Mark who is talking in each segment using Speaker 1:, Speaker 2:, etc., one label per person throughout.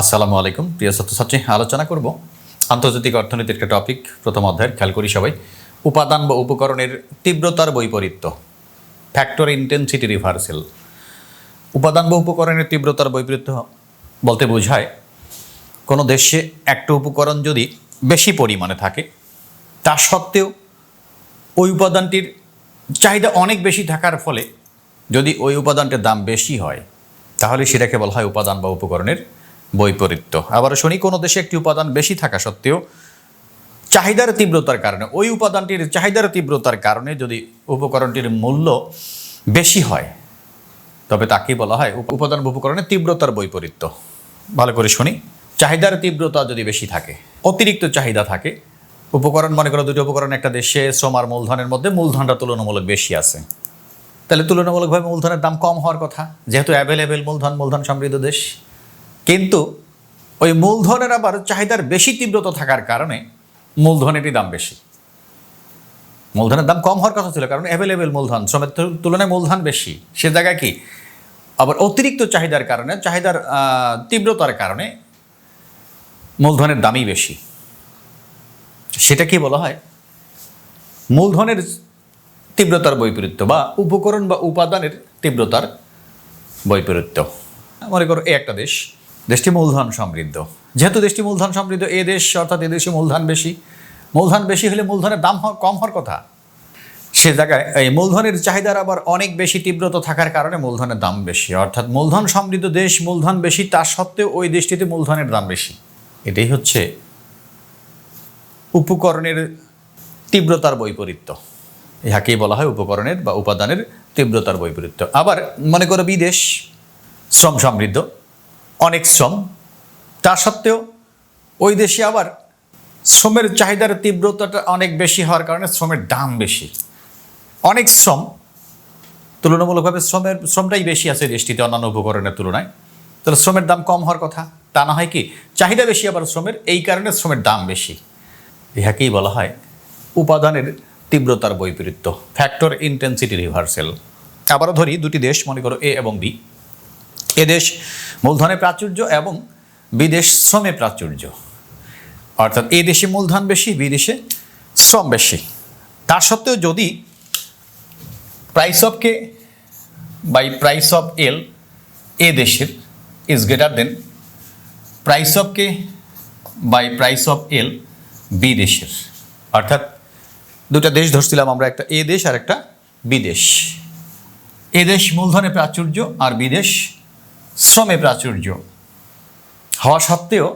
Speaker 1: আসসালামু আলাইকুম, প্রিয় ছাত্রছাত্রী। আলোচনা করব আন্তর্জাতিক অর্থনীতির একটা টপিক প্রথম অধ্যায়ের, খেয়াল করি সবাই। উপাদান বা উপকরণের তীব্রতার বৈপরীত্য ফ্যাক্টর ইন্টেন্সিটি রিভার্সেল উপাদান বা উপকরণের তীব্রতার বৈপরীত্য বলতে বোঝায়, কোনো দেশে একটা উপকরণ যদি বেশি পরিমাণে থাকে, তা সত্ত্বেও ওই উপাদানটির চাহিদা অনেক বেশি থাকার ফলে যদি ওই উপাদানটির দাম বেশি হয়, তাহলে সেটাকে বলা হয় উপাদান বা উপকরণের বৈপরীত্য। আবার শুনি, কোনো দেশে একটি উপাদান বেশি থাকা সত্ত্বেও চাহিদার তীব্রতার কারণে, ওই উপাদানটির চাহিদার তীব্রতার কারণে যদি উপকরণটির মূল্য বেশি হয়, তবে তাকে বলা হয় উপ- উপাদান উপকরণের তীব্রতার বৈপরীত্য। ভালো করে শুনি, চাহিদার তীব্রতা যদি বেশি থাকে, অতিরিক্ত চাহিদা থাকে, উপকরণ, মনে করো দুটি উপকরণ, একটা দেশে শ্রম আর মূলধনের মধ্যে মূলধনটা তুলনামূলক বেশি আছে। তাহলে তুলনামূলকভাবে মূলধনের দাম কম হওয়ার কথা, যেহেতু অ্যাভেলেবেল মূলধন মূলধন সমৃদ্ধ দেশ। ওই মূলধনের আবার চাহিদার বেশি তীব্রতা থাকার কারণে মূলধনেরই দাম বেশি। মূলধনের দাম কম হওয়ার কথা ছিল কারণ অ্যাভেলেবেল মূলধন, শ্রমের তুলনায় মূলধন বেশি। সে জায়গায় কি? আবার অতিরিক্ত চাহিদার কারণে, চাহিদার তীব্রতার কারণে মূলধনের দামই বেশি। সেটা কি বলা হয়? মূলধনের তীব্রতার বৈপরীত্য বা উপকরণ বা উপাদানের তীব্রতার বৈপরীত্য। মনে করো এ একটা দেশ। দেশটি মূলধন সমৃদ্ধ। যেহেতু দেশটি মূলধন সমৃদ্ধ, এ দেশ অর্থাৎ এ দেশে মূলধন বেশি। মূলধন বেশি হলে মূলধনের দাম কম হওয়ার কথা। সে জায়গায় এই মূলধনের চাহিদার আবার অনেক বেশি তীব্রতা থাকার কারণে মূলধনের দাম বেশি। অর্থাৎ মূলধন সমৃদ্ধ দেশ মূলধন বেশি, তা সত্ত্বেও ওই দেশটিতে মূলধনের দাম বেশি। এটাই হচ্ছে উপকরণের তীব্রতার বৈপরীত্য। ইহাকেই বলা হয় উপকরণের বা উপাদানের তীব্রতার বৈপরীত্য। আবার মনে করো বিদেশ, শ্রম সমৃদ্ধ। অনেক শ্রম। তা সত্ত্বেও ওই দেশে আবার শ্রমের চাহিদার তীব্রতাটা অনেক বেশি হওয়ার কারণে শ্রমের দাম বেশি। অনেক শ্রম, তুলনামূলকভাবে শ্রমের, শ্রমটাই বেশি আছে দেশটিতে অন্যান্য উপকরণের তুলনায়। তাহলে শ্রমের দাম কম হওয়ার কথা, তা না হয় কি? চাহিদা বেশি আবার শ্রমের, এই কারণে শ্রমের দাম বেশি। ইহাকেই বলা হয় উপাদানের তীব্রতার বৈপরীত্য ফ্যাক্টর ইন্টেন্সিটি রিভার্সেল আবারও ধরি, দুটি দেশ, মনে করো এ এবং বি এ দেশ মূলধনে প্রাচুর্য এবং বিদেশ শ্রমে প্রাচুর্য। অর্থাৎ এ দেশে মূলধন বেশি, বিদেশে শ্রম বেশি। তা সত্ত্বেও যদি price of K by price of L A দেশের is greater than price of K by price of L B দেশের। অর্থাৎ দুটা দেশ ধরছিলাম আমরা, একটা এ দেশ আর একটা বিদেশ। এ দেশ মূলধনে প্রাচুর্য আর বিদেশ শ্রমে প্রাচুর্য। হওয়া সত্ত্বেও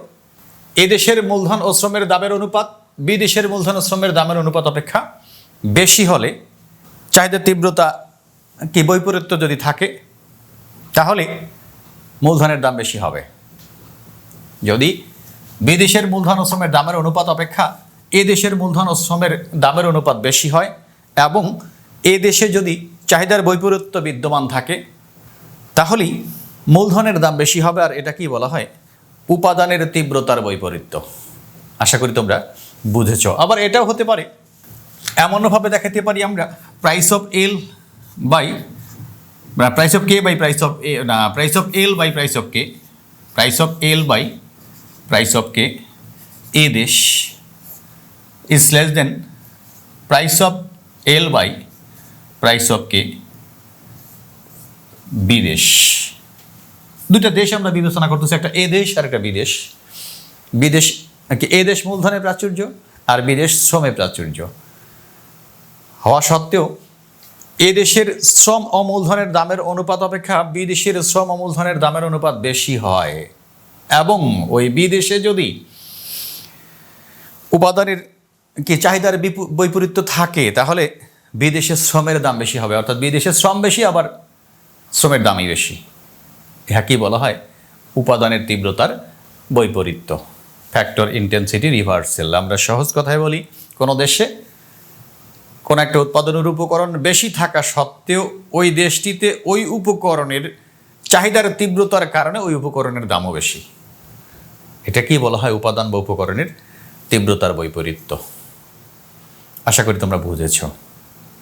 Speaker 1: এ দেশের মূলধন ও শ্রমের দামের অনুপাত, বিদেশের মূলধন ও শ্রমের দামের অনুপাত অপেক্ষা বেশি হলে চাহিদার তীব্রতা কি বৈপরীত্য যদি থাকে, তাহলে মূলধনের দাম বেশি হবে। যদি বিদেশের মূলধন ও শ্রমের দামের অনুপাত অপেক্ষা এ দেশের মূলধন ও শ্রমের দামের অনুপাত বেশি হয় এবং এ দেশে যদি চাহিদার বৈপরীত্য বিদ্যমান থাকে, তাহলেই মূলধনের দাম বেশি হবে আর এটা কি বলা হয়? উপাদানের তীব্রতার বৈপরীত্য। আশা করি তোমরা বুঝেছ। আবার এটাও হতে পারে। এমনভাবে দেখাতে পারি আমরা price of L by price of K by price of A না price of L by price of K price of L by price of K এ দেশ is less than price of L by price of K বিদেশ দুটা দেশ আমরা বিবেচনা করতেছি, একটা এ দেশ আর একটা বিদেশ। বিদেশ এ দেশ মূলধনের প্রাচুর্য আর বিদেশ শ্রমে প্রাচুর্য। হওয়া সত্ত্বেও, এ দেশের শ্রম ও মূলধনের দামের অনুপাত অপেক্ষা বিদেশের শ্রম ও মূলধনের দামের অনুপাত বেশি হয়। এবং ওই বিদেশে যদি উপাদানের, কি চাহিদার বিপু- বৈপরীত্য থাকে, তাহলে বিদেশে শ্রমের দাম বেশি হবে। অর্থাৎ বিদেশে শ্রম বেশি, আবার শ্রমের দামই বেশি। ইহাকেই বলা হয়? উপাদানের তীব্রতার বৈপরীত্য। ফ্যাক্টর ইন্টেন্সিটি রিভার্সেল আমরা সহজ কথায় বলি, কোনো দেশে কোনো একটা উৎপাদনের উপকরণ বেশি থাকা সত্ত্বেও ওই দেশটিতে ওই উপকরণের চাহিদার তীব্রতার কারণে ওই উপকরণের দামও বেশি। এটা কি বলা হয়? উপাদান বা উপকরণের তীব্রতার বৈপরীত্য। আশা করি তোমরা বুঝেছ।